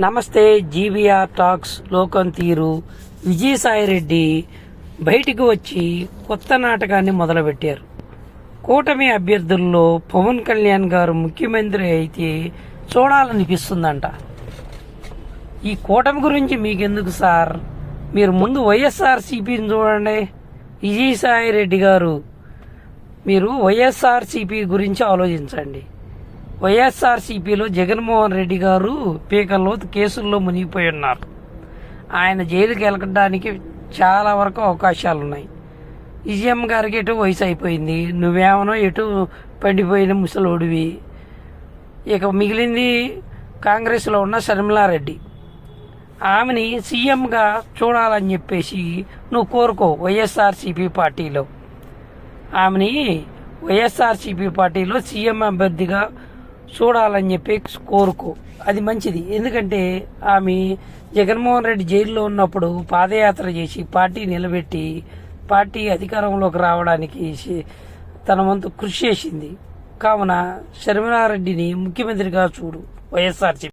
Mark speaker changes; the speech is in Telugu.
Speaker 1: నమస్తే జీబీఆర్ టాక్స్ లోకం తీరు విజయసాయిరెడ్డి బయటికి వచ్చి కొత్త నాటకాన్ని మొదలుపెట్టారు. కూటమి అభ్యర్థుల్లో పవన్ కళ్యాణ్ గారు ముఖ్యమంత్రి అయితే చూడాలనిపిస్తుందంట. ఈ కూటమి గురించి మీకెందుకు సార్? మీరు ముందు వైఎస్ఆర్ సిపిని చూడండి. విజయసాయిరెడ్డి గారు మీరు వైఎస్ఆర్ సిపి గురించి ఆలోచించండి. వైఎస్ఆర్ సిపిలో జగన్మోహన్ రెడ్డి గారు పీకల్లో కేసుల్లో మునిగిపోయి ఉన్నారు. ఆయన జైలుకి వెళ్ళడానికి చాలా వరకు అవకాశాలు ఉన్నాయి విజయమ్మ గారికి ఎటు వయసు అయిపోయింది నువ్వేమనో ఎటు పండిపోయిన ముసలోడివి. ఇక మిగిలింది కాంగ్రెస్లో ఉన్న షర్మిలారెడ్డి ఆమెని సీఎంగా చూడాలని చెప్పేసి నువ్వు కోరుకో వైఎస్ఆర్సీపీ పార్టీలో. ఆమెని వైఎస్ఆర్సీపీ పార్టీలో సీఎం అభ్యర్థిగా చూడాలని చెప్పి కోరుకో. అది మంచిది. ఎందుకంటే ఆమె జగన్మోహన్ రెడ్డి జైల్లో ఉన్నప్పుడు పాదయాత్ర చేసి పార్టీ నిలబెట్టి పార్టీ అధికారంలోకి రావడానికి తన వంతు కృషి చేసింది. కావున శర్మిలారెడ్డిని ముఖ్యమంత్రిగా చూడు. వైఎస్ఆర్సీపీ